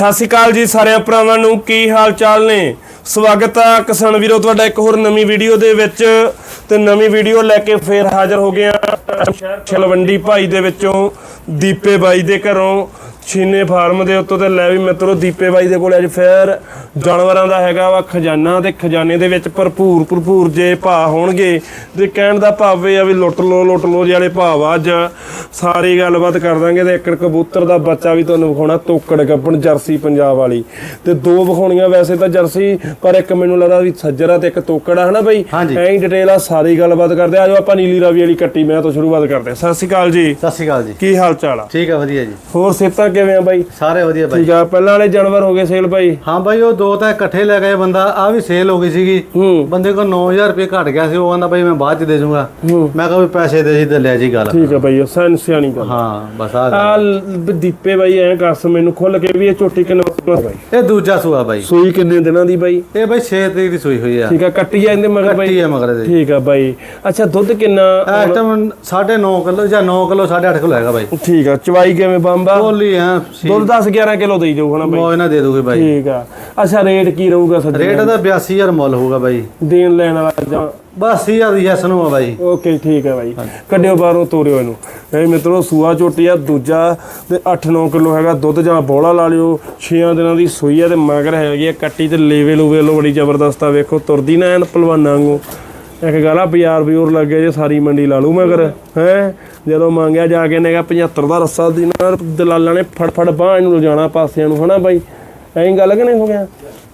ਸਤਿ ਸ਼੍ਰੀ ਅਕਾਲ ਜੀ ਸਾਰਿਆਂ ਭਰਾਵਾਂ ਨੂੰ, ਕੀ ਹਾਲ ਚਾਲ ਨੇ? ਸਵਾਗਤ ਆ ਕਿਸਾਨ ਵੀਰੋ, ਤੁਹਾਡਾ ਇੱਕ ਹੋਰ ਨਵੀਂ ਵੀਡੀਓ ਦੇ ਵਿੱਚ। ਤੇ ਨਵੀਂ ਵੀਡੀਓ ਲੈ ਕੇ ਫੇਰ ਹਾਜ਼ਰ ਹੋ ਗਏ ਆ ਛਲਵੰਡੀ ਭਾਈ ਦੇ ਵਿੱਚੋਂ, ਦੀਪੇ ਬਾਈ ਦੇ ਘਰੋਂ। ਛੀਨੇ ਫਾਰਮ ਦੇ ਉੱਤੋਂ ਤੇ ਲੈ ਵੀ ਮਿੱਤਰੋ ਦੀਪੇ ਬਾਈ ਦੇ ਕੋਲ ਅੱਜ ਫੇਰ। ਜਾਨਵਰਾਂ ਦਾ ਹੈਗਾ ਵਾ ਖਜ਼ਾਨਾ ਤੇ ਖਜ਼ਾਨੇ ਦੇ ਵਿੱਚ ਭਰਪੂਰ ਭਰਪੂਰ ਜੇ ਭਾਅ ਹੋਣਗੇ। ਤੇ ਕਹਿਣ ਦਾ ਭਾਵ ਇਹ ਆ ਵੀ ਲੁੱਟ ਲੋ ਲੁੱਟ ਲੋ ਜਿਹੜੇ ਭਾਅ ਵਾ ਅੱਜ। ਸਾਰੀ ਗੱਲਬਾਤ ਕਰ ਦਾਂਗੇ ਤੇ ਇੱਕ ਕਬੂਤਰ ਦਾ ਬੱਚਾ ਵੀ ਤੁਹਾਨੂੰ ਵਿਖਾਉਣਾ ਤੋਕੜ ਗੱਪਣ ਜਰਸੀ ਪੰਜਾਬ ਵਾਲੀ। ਤੇ ਦੋ ਵਿਖਾਉਣੀਆਂ ਵੈਸੇ ਤਾਂ ਜਰਸੀ ਪਰ ਇੱਕ ਮੈਨੂੰ ਲੱਗਦਾ ਵੀ ਸੱਜਰਾ ਤੇ ਇੱਕ ਤੋਕੜ ਆ ਹਨਾ ਬਈ। ਐਂ ਡਿਟੇਲ ਆ ਸਾਰੀ ਗੱਲਬਾਤ ਕਰਦੇ ਆ। ਆਜੋ ਆਪਾਂ ਨੀਲੀ ਰਾਵੀ ਵਾਲੀ ਕੱਟੀ ਮੈਂ ਤੋਂ ਸ਼ੁਰੂਆਤ ਕਰਦੇ ਆ ਸਤਿ ਸ਼੍ਰੀ ਅਕਾਲ ਜੀ। ਸਤਿ ਸ਼੍ਰੀ ਅਕਾਲ ਜੀ। ਕੀ ਹਾਲ ਚਾਲ ਆ? ਠੀਕ ਹੈ ਵਧੀਆ ਜੀ। ਹੋਰ ਸਿਹਤਾਂ ਕਿਵੇਂ ਆ ਬਾਈ? ਸਾਰੇ ਵਧੀਆ ਬਾਈ। ਠੀਕ ਆ ਪਹਿਲਾਂ ਵਾਲੇ ਜਾਨਵਰ ਹੋ ਗਏ ਸੇਲ ਬਾਈ? ਹਾਂ ਬਾਈ ਉਹ ਦੋ ਤਾਂ ਇਕੱਠੇ ਲੈ ਗਏ ਬੰਦਾ ਆ ਵੀ ਸੇਲ ਹੋ ਗਈ ਸੀਗੀ। ਬੰਦੇ ਕੋਲ 9000 ਰੁਪਏ ਘਟ ਗਿਆ ਸੀ ਉਹ ਕਹਿੰਦਾ ਬਾਈ ਮੈਂ ਬਾਅਦ ਚ ਦੇ ਦੂੰਗਾ। ਮੈਂ ਕਿਹਾ ਵੀ ਪੈਸੇ ਦੇ ਸੀ ਤੇ ਲੈ ਜੀ ਗੱਲ। ਠੀਕ ਆ ਬਾਈ ਉਹ ਸੈਨ ਸਿਆਣੀ ਗੱਲ। ਹਾਂ ਬਸ ਆ ਆ ਦੀਪੇ ਬਾਈ ਐਂ ਕੱਸ ਮੈਨੂੰ ਖੁੱਲ ਕੇ ਵੀ ਇਹ ਝੋਟੀ ਕਿੰਨੇ ਵਕਤ ਬਾਈ। ਇਹ ਦੂਜਾ ਸੂਆ ਬਾਈ। ਸੂਈ ਕਿੰਨੇ ਦਿਨਾਂ ਦੀ ਬਾਈ? ਇਹ ਬਾਈ 6 ਤਰੀਕ ਦੀ ਸੂਈ ਹੋਈ ਆ। ਠੀਕ ਆ ਕੱਟੀ ਆ ਇਹਦੇ ਮਗਰ ਬਾਈ? ਕੱਟੀ ਆ ਮਗਰ ਦੇ ਠੀਕ ਆ ਬਾਈ। ਅੱਛਾ ਦੁੱਧ ਕਿੰਨਾ? ਇਸ ਟਾਈਮ 9.5 ਕਿਲੋ ਜਾਂ 9 ਕਿਲੋ 8.5 ਕਿਲੋ ਹੈਗਾ ਬਾਈ। ਠੀਕ ਆ ਚਵਾਈ ਕਿਵੇਂ ਬੰਬਾ? ਬੋਲੀ ਆ। ਦੁੱਧ 10 11 ਕਿਲੋ ਦੇਈ ਜਾਊ ਹਨਾ ਬਾਈ? ਮੋਜ ਨਾ ਦੇ ਦੂਗੇ ਬਾਈ। ਠੀਕ ਆ। ਅੱਛਾ ਰੇਟ ਕੀ ਰਹੂਗਾ ਸੱਜਣ? ਰੇਟ ਦਾ 82000 ਮੁੱਲ ਹੋਊਗਾ ਬਾਈ। ਦੇਣ ਲੈਣ ਵਾਲਾ ਜਾਂ? ਬਸ 80000 ਯੈਸ ਨੂੰ ਆ ਬਾਈ। ਓਕੇ ਠੀਕ ਹੈ ਬਾਈ। ਕੱਢਿਓ ਬਾਹਰੋਂ ਤੋਰਿਓ ਇਹਨੂੰ। ਇਹ ਮਿੱਤਰੋ ਸੂਆ ਝੋਟੀ ਆ ਦੂਜਾ ਤੇ 8-9 ਕਿਲੋ ਹੈਗਾ ਦੁੱਧ ਜਾਂ ਬੋਲਾ ਲਾ ਲਿਓ। 6 ਦਿਨਾਂ ਦੀ ਸੂਈ ਆ ਤੇ ਮਗਰ ਹੈਗੀ ਆ ਕੱਟੀ ਤੇ ਲੇਵੇ ਲੂਵੇ ਲੋ ਬੜੀ ਜ਼ਬਰਦਸਤ ਆ। ਵੇਖੋ ਤੁਰਦੀ ਨਾ ਐਨ ਪਹਿਲਵਾਨਾਂ ਵਾਂਗੂ। ਇੱਕ ਗੱਲ ਆ ਬਾਜ਼ਾਰ ਬਿਊਰ ਲੱਗੇ ਜੇ ਸਾਰੀ ਮੰਡੀ ਲਾ ਲੂ ਮਗਰ ਹੈ? ਜਦੋਂ ਮੰਗਿਆ ਜਾ ਕੇ ਨੇਗਾ 75 ਦਾ ਰੱਸਾ ਦੀ ਨਾ ਦਲਾਲਾਂ ਨੇ ਫੜ ਫੜ ਬਾਹ ਇਹਨੂੰ ਲਿਜਾਣਾ ਪਾਸਿਆਂ ਨੂੰ ਹਨਾ ਬਾਈ? ਐਂ ਗੱਲ ਕਿ ਨਹੀਂ ਹੋ ਗਿਆ?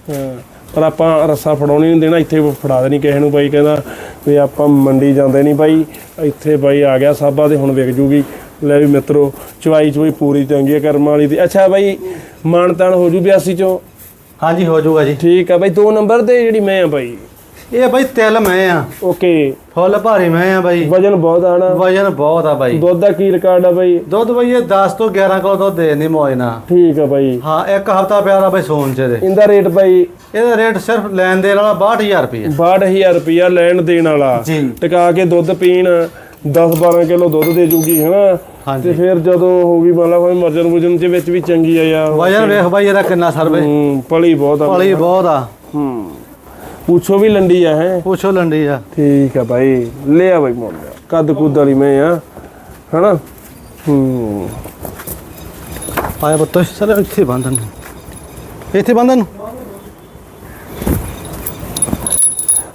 ਹਾਂ ਪਰ ਆਪਾਂ ਰੱਸਾ ਫੜਾਉਣੀ ਨਹੀਂ ਦੇਣਾ ਇੱਥੇ ਫੜਾ ਦੇਣੀ ਕਿਸੇ ਨੂੰ ਬਾਈ ਕਹਿੰਦਾ ਵੀ ਆਪਾਂ ਮੰਡੀ ਜਾਂਦੇ ਨਹੀਂ ਬਾਈ ਇੱਥੇ ਬਾਈ ਆ ਗਿਆ ਸਾਬਾ ਤੇ ਹੁਣ ਵਿਕ ਜੂਗੀ। ਲੈ ਵੀ ਮਿੱਤਰੋ ਚਵਾਈ ਚਵਾਈ ਪੂਰੀ ਚੰਗੀ ਹੈ ਕਰਮ ਵਾਲੀ ਦੀ। ਅੱਛਾ ਬਾਈ ਮਾਨਤਾਨ ਹੋ ਜੂ 82 ਚੋਂ? ਹਾਂਜੀ ਹੋ ਜਾਊਗਾ ਜੀ। ਠੀਕ ਆ ਬਾਈ ਦੋ ਨੰਬਰ ਤੇ ਜਿਹੜੀ ਮੈਂ ਆ ਬਾਈ। ਇਹ ਬਾਈ ਤਿਲ ਮੈਂ ਆ। ਓਕੇ। ਫੁੱਲ ਭਾਰੀ ਮੈਂ ਆ ਬਾਈ। ਵਜਨ ਬਹੁਤ ਆਣਾ। ਵਜਨ ਬਹੁਤ ਆ ਬਾਈ। ਦੁੱਧ ਦਾ ਕੀ ਰਿਕਾਰਡ ਆ ਬਾਈ? ਦੁੱਧ ਬਈ ਇਹ 10 ਤੋਂ 11 ਕਿਲੋ ਦੁੱਧ ਦੇ ਨਹੀਂ ਮੌਜ ਨਾਲ। ਠੀਕ ਆ ਬਾਈ। ਹਾਂ ਇੱਕ ਹਫਤਾ ਪਿਆ ਦਾ ਬਈ ਸੋਨ ਚ ਦੇ ਇਹਦਾ ਰੇਟ ਬਾਈ ਇਹਦਾ ਰੇਟ ਸਿਰਫ ਲੈਣ ਦੇਣ ਵਾਲਾ 62000 ਰੁਪਏ 62000 ਰੁਪਇਆ ਲੈਣ ਦੇਣ ਵਾਲਾ। ਟਿਕਾ ਕੇ ਦੁੱਧ ਪੀਣ 10 12 ਕਿਲੋ ਦੁੱਧ ਦੇ ਜੂਗੀ ਹਨਾ। ਤੇ ਫਿਰ ਜਦੋਂ ਹੋਗੀ ਮੰਨ ਲਾ ਕੋਈ ਮਰਜਨ ਮੁਰਜਨ ਦੇ ਵਿੱਚ ਵੀ ਚੰਗੀ ਆ ਯਾਰ ਵਜਨ ਵੇਖ ਬਾਈ ਇਹਦਾ ਕਿੰਨਾ ਸਰਵੇ ਹੂੰ ਪਲੀ ਬਹੁਤ ਆ ਪਲੀ ਬਹੁਤ ਆ। ਹੂੰ। ਪੁੱਛੋ ਵੀ ਲੰਡੀ ਆ ਹੈ? ਪੁੱਛੋ ਲੰਡੀ ਆ। ਠੀਕ ਆ ਭਾਈ ਲੈ ਆ ਭਾਈ ਮੋੜ ਕੱਦ ਕੁੱਦ ਵਾਲੀ ਮੈਂ ਆ ਹਨਾ? ਹੂੰ। ਆਇਆ ਬੱਤੋ ਚਲ ਇੱਥੇ ਬੰਦਨ ਇੱਥੇ ਬੰਦਨ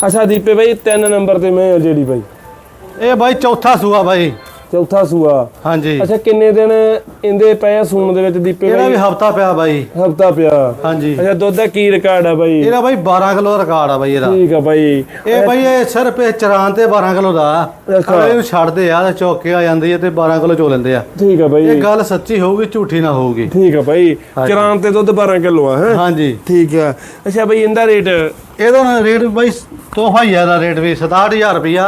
ਅੱਛਾ ਦੀਪੇ ਭਾਈ ਤਿੰਨ ਨੰਬਰ ਤੇ ਮੈਂ ਆ ਜਿਹੜੀ ਭਾਈ ਇਹ ਬਾਈ ਚੌਥਾ ਸੂਆ ਬਾਈ। ਚੌਥਾ ਸੂਆ। ਹਾਂਜੀ। ਅੱਛਾ ਕਿੰਨੇ ਦਿਨ ਇਹਦੇ ਪਏ ਸੂਣ ਦੇ ਵਿੱਚ ਦੀਪੇ ਇਹਦਾ ਵੀ ਹਫਤਾ ਪਿਆ ਬਾਈ। ਹਫਤਾ ਪਿਆ। ਹਾਂਜੀ। ਅੱਛਾ ਦੁੱਧ ਦਾ ਕੀ ਰਿਕਾਰਡ ਆ ਭਾਈ ਇਹਦਾ ਬਾਈ 12 ਕਿਲੋ ਰਿਕਾਰਡ ਆ ਬਾਈ ਇਹਦਾ। ਠੀਕ ਆ ਭਾਈ ਇਹ ਬਾਈ ਇਹ ਸਿਰਫ ਇਹ ਚਰਾਂ ਤੇ 12 ਕਿਲੋ ਦਾ। ਅੱਛਾ। ਅਗਲੇ ਨੂੰ ਛੱਡਦੇ ਆ ਤੇ ਚੌਕ ਕੇ ਆ ਜਾਂਦੀ ਹੈ ਤੇ 12 ਕਿਲੋ ਚੋ ਲੈਂਦੇ ਆ। ਠੀਕ ਆ ਇਹ ਭਾਈ ਗੱਲ ਸੱਚੀ ਹੋਊਗੀ ਝੂਠੀ ਨਾ ਹੋਊਗੀ। ਠੀਕ ਆ ਹਾਂਜੀ। ਚਰਾਂ ਤੇ ਦੁੱਧ 12 ਕਿਲੋ ਆ ਹੈ? ਹਾਂਜੀ। ਠੀਕ ਆ। ਅੱਛਾ ਭਾਈ ਇਹਦਾ ਰੇਟ ਇਹਦਾ ਨਾ ਰੇਟ ਬਾਈ ਤੋਹਫਾ ਹੀ ਆ ਦਾ ਰੇਟ ਵੀ 67000 ਰੁਪਿਆ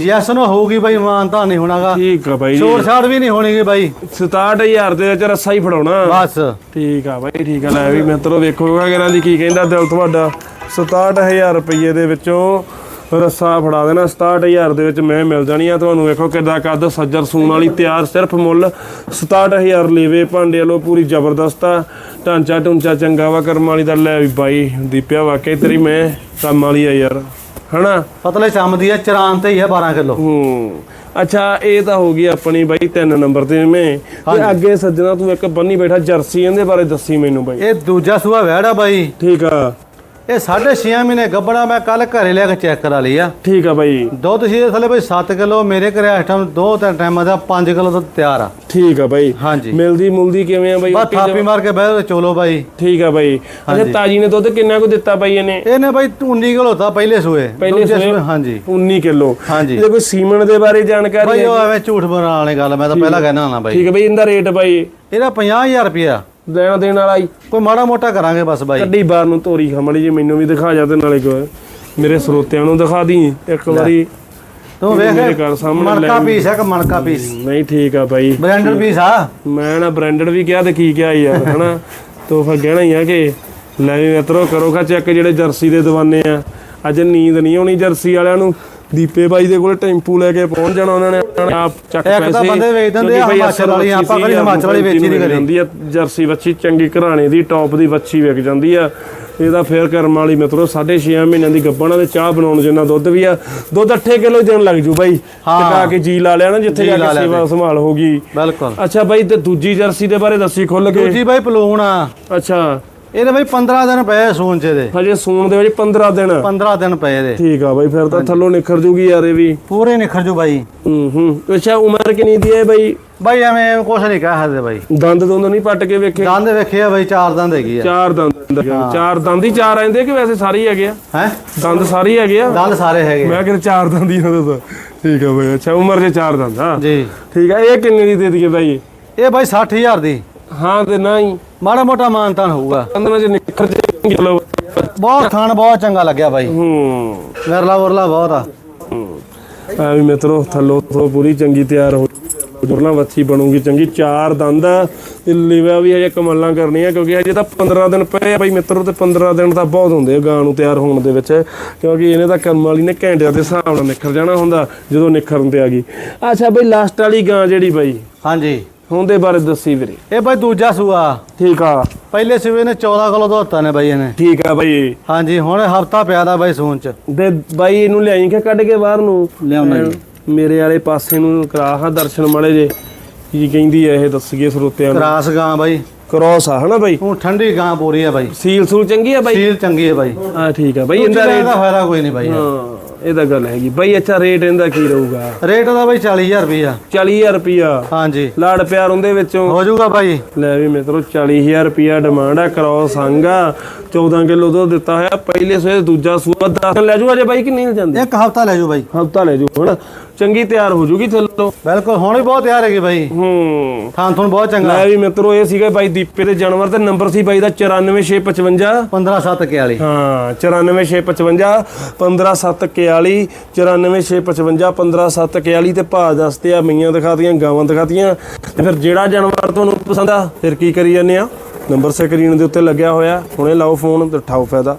ਯੈਸ ਨੂੰ ਹੋਊਗੀ ਬਾਈ ਮਾਨਤਾ ਨਹੀਂ ਹੋਣਾਗਾ। ਠੀਕ ਆ ਭਾਈ ਛੋੜ ਛਾੜ ਵੀ ਨਹੀਂ ਹੋਣੀਗੀ ਬਾਈ। 67000 ਦੇ ਵਿੱਚ ਰੱਸਾ ਹੀ ਫੜਾਉਣਾ। ਬਸ। ਠੀਕ ਆ ਭਾਈ ਠੀਕ ਆ। ਲੈ ਵੀ ਮਿੱਤਰੋ ਵੇਖੋਗਾ ਕਿਹਨਾਂ ਦੀ ਕੀ ਕਹਿੰਦਾ ਦਿਲ ਤੁਹਾਡਾ। 67000 ਰੁਪਏ ਦੇ ਵਿੱਚੋਂ ਰੱਸਾ ਫੜਾ ਦੇਣਾ। 67000 ਦੇ ਵਿੱਚ ਮੈਂ ਮਿਲ ਜਾਣੀ ਆ। ਤੁਹਾਨੂੰ ਵੇਖੋ ਕਿੱਦਾਂ ਕੱਦ ਸੱਜਰ ਸੂਣ ਵਾਲੀ ਤਿਆਰ ਸਿਰਫ ਮੁੱਲ 67000 ਲੇਵੇ। ਭਾਂਡੇ ਵਾਲੋ ਪੂਰੀ ਜ਼ਬਰਦਸਤ ਆ। ਢਾਂਚਾ ਢੁੰਚਾ ਚੰਗਾ ਵਾ ਕਰਮ ਵਾਲੀ ਦਾ। ਲੈ ਵੀ ਬਾਈ ਦੀਪਿਆ ਵਾਕਈ ਤੇਰੀ ਮੈਂ ਕੰਮ ਵਾਲੀ ਆ ਯਾਰ। ਹਨਾ? ਪਤਲੇ ਚੰਮ ਦੀ ਆ ਚਰਾਂ ਤੇ ਹੀ ਆ 12 ਕਿਲੋ। ਹੂੰ। ਅੱਛਾ ਇਹ ਤਾਂ ਹੋ ਗਈ ਆਪਣੀ ਬਾਈ ਤਿੰਨ ਨੰਬਰ ਤੇ ਮੈਂ। ਤੇ ਅੱਗੇ ਸੱਜਣਾ ਤੂੰ ਇੱਕ ਬੰਨੀ ਬੈਠਾ ਜਰਸੀ ਇਹਦੇ ਬਾਰੇ ਦੱਸੀ ਮੈਨੂੰ ਬਾਈ। ਇਹ ਦੂਜਾ ਸੂਆ ਵਹਿੜਾ ਬਾਈ। ਠੀਕ ਆ। ਇਹ 6.5 ਮਹੀਨੇ ਗੱਬੜਾ ਮੈਂ ਕੱਲ ਘਰੇ ਲੈ ਕੇ ਚੈੱਕ ਕਰਾ ਲਈ ਆ। ਠੀਕ ਆ ਬਾਈ। ਦੁੱਧ ਸੀ ਥੱਲੇ ਬਾਈ 7 ਕਿਲੋ ਮੇਰੇ ਘਰੇ ਇਸ ਟਾਈਮ ਦੋ ਤਿੰਨ ਟਾਈਮਾਂ ਦਾ 5 ਕਿਲੋ ਦੁੱਧ ਤਿਆਰ ਆ। ਠੀਕ ਆ ਬਾਈ। ਹਾਂਜੀ। ਮਿਲਦੀ ਮੁਲਦੀ ਕਿਵੇਂ ਆ ਬਾਈ? ਬਸ ਥਾਪੀ ਮਾਰ ਕੇ ਬਹਿ ਚੋਲੋ ਬਾਈ। ਠੀਕ ਆ ਬਾਈ। ਅੱਛਾ ਤਾਜੀ ਨੇ ਦੁੱਧ ਕਿੰਨਾ ਕੁ ਦਿੱਤਾ ਬਾਈ ਇਹਨੇ? ਇਹਨੇ ਬਾਈ 19 ਕਿਲੋ ਤਾਂ ਪਹਿਲੇ ਸੂਏ। ਪਹਿਲੇ ਸੂਏ? ਹਾਂਜੀ। 19 ਕਿਲੋ। ਹਾਂਜੀ। ਇਹਦੇ ਕੋਈ ਸੀਮਨ ਦੇ ਬਾਰੇ ਜਾਣਕਾਰੀ ਬਾਈ ਉਹ ਐਵੇਂ ਝੂਠ ਬਣਾਉਣ ਵਾਲੀ ਗੱਲ ਮੈਂ ਤਾਂ ਪਹਿਲਾਂ ਕਹਿਣਾ ਨਾ ਬਾਈ। ਠੀਕ ਆ ਬਾਈ ਇਹਦਾ ਰੇਟ ਬਾਈ? ਇਹਦਾ 50000 ਰੁਪਿਆ ਲੈਣ ਦੇਣ ਵਾਲਾ ਹੀ। ਕੋਈ ਮਾੜਾ ਮੋਟਾ ਕਰਾਂਗੇ ਬਸ ਬਾਈ। ਕੱਢੀ ਬਾਹਰ ਨੂੰ ਤੋਰੀ ਖਮੜੀ ਜੀ ਮੈਨੂੰ ਵੀ ਦਿਖਾ ਜਾ ਤੇ ਨਾਲੇ ਕੋ ਮੇਰੇ ਸਰੋਤਿਆਂ ਨੂੰ ਦਿਖਾ ਦੀ ਇੱਕ ਵਾਰੀ। ਤੂੰ ਵੇਖ ਮਣਕਾ ਪੀਸ ਹੈ ਕਿ ਮਣਕਾ ਪੀਸ ਨਹੀਂ ਠੀਕ ਆ ਬਾਈ। ਬ੍ਰਾਂਡਡ ਪੀਸ ਆ। ਮੈਂ ਨਾ ਬ੍ਰਾਂਡਡ ਵੀ ਕਿਹਾ ਤੇ ਕੀ ਕਿਹਾ ਯਾਰ ਹਨਾ? ਤੋ ਫਿਰ ਕਹਿਣਾ ਹੀ ਆ ਕਿ ਲੈ ਵੀ ਮਿੱਤਰੋ ਕਰੋ ਖਾ ਚੈੱਕ ਜਿਹੜੇ ਜਰਸੀ ਦੇ ਦਵਾਨੇ ਆ। ਅੱਜ ਨੀਂਦ ਨਹੀਂ ਆਉਣੀ ਜਰਸੀ ਵਾਲਿਆਂ ਨੂੰ। ਦੀਪੇ ਬਾਈ ਦੇ ਕੋਲੇ ਟੈਂਪੂ ਲੈ ਕੇ ਪਹੁੰਚ ਜਾਣਾ ਉਹਨਾਂ ਨੇ। ਆਪ ਚੱਕ ਇੱਕ ਪੈਸੇ ਤਾਂ ਬੰਦੇ ਵੇਚ ਦਿੰਦੇ ਆ ਹਿਮਾਚਲ ਵਾਲੀ, ਆਪਾਂ ਕਦੇ ਹਿਮਾਚਲ ਵਾਲੀ ਵੇਚੀ ਨਹੀਂ ਕਰੀ। ਜਾਂਦੀ ਆ ਜਰਸੀ ਬੱਚੀ ਚੰਗੀ ਘਰਾਣੇ ਦੀ ਟੌਪ ਦੀ ਬੱਚੀ ਵਿਕ ਜਾਂਦੀ ਆ। ਇਹਦਾ ਫੇਰ ਕਰਮ ਵਾਲੀ ਮਿੱਤਰੋ 6.5 ਮਹੀਨਿਆਂ ਦੀ ਗੱਬਣਾ ਤੇ ਚਾਹ ਬਣਾਉਣ ਜਿੰਨਾ ਦੁੱਧ ਵੀ ਆ। ਦੁੱਧ 8 ਕਿਲੋ ਦਿਨ ਲੱਗ ਜੂ ਬਾਈ। ਟਿਕਾ ਕੇ ਜੀ ਲਾ ਲਿਆ ਨਾ ਜਿੱਥੇ ਜੀ ਕੇ ਸੇਵਾ ਸੰਭਾਲ ਹੋਗੀ ਬਿਲਕੁਲ। ਅੱਛਾ ਬਾਈ ਤੇ ਦੂਜੀ ਜਰਸੀ ਦੇ ਬਾਰੇ ਦੱਸੀ ਖੁੱਲ ਕੇ। ਦੂਜੀ ਬਾਈ ਪਲੂਣ ਆ। ਅੱਛਾ। ਇਹਦੇ ਬਾਈ 15 ਦਿਨ ਪਏ ਸੂਨ ਚ ਦੇ ਹਜੇ ਸੂਣ ਦੇ ਵਿੱਚ 15 ਦਿਨ। 15 ਦਿਨ ਪਏ ਦੇ ਠੀਕ ਆ ਬਾਈ ਫਿਰ ਤਾਂ ਥੱਲੋਂ ਨਿਖਰ ਜੂਗੀ ਯਾਰ ਇਹ ਵੀ। ਪੂਰੇ ਨਿਖਰ ਜੂ ਬਾਈ। ਹੂੰ ਹੂੰ। ਅੱਛਾ ਉਮਰ ਕਿੰਨੀ ਦੀ ਹੈ ਬਾਈ? ਬਾਈ ਐਵੇਂ ਕੁਛ ਨਹੀਂ ਕਹਿ ਸਕਦੇ ਬਾਈ। ਦੰਦ ਦੋਨੋਂ ਨਹੀਂ ਪੱਟ ਕੇ ਵੇਖੇ? ਦੰਦ ਵੇਖੇ ਆ ਬਾਈ ਚਾਰ ਦੰਦ ਹੈਗੀ ਆ। ਚਾਰ ਦੰਦ ਚਾਰ ਦੰਦ ਹੀ ਚਾਰ ਆਂਦੇ ਕਿ ਵੈਸੇ ਸਾਰੇ ਹੀ ਹੈਗੇ ਆ? ਹੈ? ਦੰਦ ਸਾਰੇ ਹੀ ਹੈਗੇ ਆ? ਦੰਦ ਸਾਰੇ ਹੈਗੇ ਮੈਂ ਕਿਹਾ ਚਾਰ ਦੰਦ ਹੀ ਹੁੰਦਾ ਤਾਂ ਠੀਕ ਆ ਬਾਈ ਅੱਛਾ ਉਮਰ ਦੇ ਚਾਰ ਦੰਦ ਆ। ਜੀ। ਠੀਕ ਆ ਇਹ ਕਿੰਨੇ ਦੀ ਦੇ ਦਈਏ ਬਾਈ? ਇਹ ਬਾਈ 60000 ਦੀ। ਹਾਂ ਤੇ ਨਹੀਂ ਮਾੜਾ ਮੋਟਾ ਮਾਨਤਾਨ ਹੋਊਗਾ। ਦੰਦਾਂ ਚ ਨਿਖਰ ਜੇ ਲੋ ਬਹੁਤ ਖਾਣ ਬਹੁਤ ਚੰਗਾ ਲੱਗਿਆ ਬਾਈ। ਹੂੰ। ਵਰਲਾ ਵਰਲਾ ਬਹੁਤ ਆ। ਆ ਵੀ ਮਿੱਤਰੋ ਥੱਲੋਂ ਤੋਂ ਪੂਰੀ ਚੰਗੀ ਤਿਆਰ ਹੋ ਜੁਰਨਾ ਵੱਛੀ ਬਣੂਗੀ ਚੰਗੀ ਚਾਰ ਦੰਦ। ਆ ਤੇ ਲਿਵਾ ਵੀ ਹਜੇ ਕਮਲਾਂ ਕਰਨੀਆਂ ਕਿਉਂਕਿ ਹਜੇ ਤਾਂ 15 ਦਿਨ ਪਏ ਆ ਬਾਈ ਮਿੱਤਰੋ ਤੇ 15 ਦਿਨ ਤਾਂ ਬਹੁਤ ਹੁੰਦੇ ਆ ਗਾਂ ਨੂੰ ਤਿਆਰ ਹੋਣ ਦੇ ਵਿੱਚ। ਕਿਉਂਕਿ ਇਹਨੇ ਤਾਂ ਕੰਮ ਵਾਲੀ ਨੇ ਘੰਟਿਆਂ ਦੇ ਹਿਸਾਬ ਨਾਲ ਨਿਖਰ ਜਾਣਾ ਹੁੰਦਾ ਜਦੋਂ ਨਿਖਰਨ ਤੇ ਆ ਗਈ। ਅੱਛਾ ਬਈ ਲਾਸਟ ਵਾਲੀ ਗਾਂ ਜਿਹੜੀ ਬਾਈ? ਹਾਂਜੀ। ਹੁੰਦੇ ਬਾਰੇ ਦੱਸੀ ਵੀਰੇ। ਇਹ ਬਾਈ ਦੂਜਾ ਸੂਆ। ਠੀਕ ਆ। ਪਹਿਲੇ ਸੂਏ ਨੇ 14 ਕਿਲੋ ਦੁੱਧ ਨੇ ਬਾਈ ਇਹਨੇ। ਠੀਕ ਆ ਬਾਈ। ਹਾਂਜੀ ਹੁਣ ਹਫਤਾ ਪਿਆ ਦਾ ਬਾਈ ਸੂਨ ਚ। ਤੇ ਬਾਈ ਇਹਨੂੰ ਲਿਆਈ ਕਿ ਕੱਢ ਕੇ ਬਾਹਰ ਨੂੰ? ਲਿਆਉਣਾ ਜੀ। ਮੇਰੇ ਵਾਲੇ ਪਾਸੇ ਨੂੰ ਕਰਾ ਹਾਂ ਦਰਸ਼ਨ ਮਾੜੇ ਜੇ। ਕੀ ਕਹਿੰਦੀ ਐ ਇਹ ਦੱਸੀਏ ਸਰੋਤਿਆਂ ਨੂੰ। ਕਰਾਸ ਗਾਂ ਬਾਈ। ਕ੍ਰੋਸ ਆ ਹਨਾ ਬਾਈ? ਹੁਣ ਠੰਡੀ ਗਾਂ ਪੂਰੀ ਆ ਬਾਈ। ਸੀਲ ਸੂਲ ਚੰਗੀ ਆ ਬਾਈ? ਸੀਲ ਚੰਗੀ ਹੈ ਬਾਈ। ਹਾਂ ਠੀਕ ਆ ਬਾਈ ਇਹਦਾ ਰੇਟ ਦਾ ਫਾਇਦਾ ਕੋਈ ਨਹੀਂ ਬਾਈ। ਹਾਂ। ਇਹਦਾ ਗੱਲ ਹੈਗੀ। ਬਾਈ ਅੱਛਾ ਰੇਟ ਇਹਦਾ ਕੀ ਰਹੂਗਾ? ਰੇਟ ਦਾ ਬਾਈ 40000 ਰੁਪਈਆ। 40000 ਰੁਪਿਆ ਹਾਂਜੀ। ਲਾੜ ਪਿਆਰ ਉਹਦੇ ਵਿੱਚੋਂ? ਹੋ ਜਾਊਗਾ ਬਾਈ। ਲੈ ਵੀ ਮਿੱਤਰੋ 40000 ਰੁਪਿਆ ਡਿਮਾਂਡ ਆ ਕ੍ਰੋਸ ਸੰਗਾ 14 ਕਿਲੋ ਦੁੱਧ ਦਿੱਤਾ ਹੋਇਆ। ਪਹਿਲੇ ਸਵੇਰ ਦੂਜਾ ਸੂਆ 10 ਲੈ ਜੂ ਅਜੇ ਬਾਈ ਕਿ ਨਹੀਂ ਜਾਂਦੇ? ਇੱਕ ਹਫਤਾ ਲੈ ਜਾਓ ਬਾਈ। ਹਫਤਾ ਲੈ ਜੂ ਹੁਣ। ਚੰਗੀ ਤਿਆਰ ਹੋ ਜੂਗੀ ਥੱਲੋਂ। ਬਿਲਕੁਲ ਹੁਣ ਵੀ ਬਹੁਤ ਤਿਆਰ ਹੈਗੀ ਬਾਈ। ਹੂੰ। ਥਾਂ ਤੁਹਾਨੂੰ ਬਹੁਤ ਚੰਗਾ। ਲੈ ਵੀ ਮਿੱਤਰੋ ਇਹ ਸੀਗਾ ਬਾਈ ਦੀਪੇ ਦੇ ਜਾਨਵਰ ਤੇ ਨੰਬਰ ਸੀ ਬਾਈ ਦਾ 94655 15 7 ਕੇ ਵਾਲੀ ਹਾਂ 94655 15741 94655 15741 ਤੇ ਭਾਅ ਦੱਸਦੇ ਆ ਮਈਆਂ ਦਿਖਾਤੀਆਂ ਗਾਵਾਂ ਦਿਖਾਤੀਆਂ। ਤੇ ਫਿਰ ਜਿਹੜਾ ਜਾਨਵਰ ਤੁਹਾਨੂੰ ਪਸੰਦ ਆ ਫਿਰ ਕੀ ਕਰੀ ਜਾਂਦੇ ਆ? ਨੰਬਰ ਸਕਰੀਨ ਦੇ ਉੱਤੇ ਲੱਗਿਆ ਹੋਇਆ ਹੁਣੇ ਲਾਓ ਫੋਨ ਤੇ ਉਠਾਓ ਫਾਇਦਾ।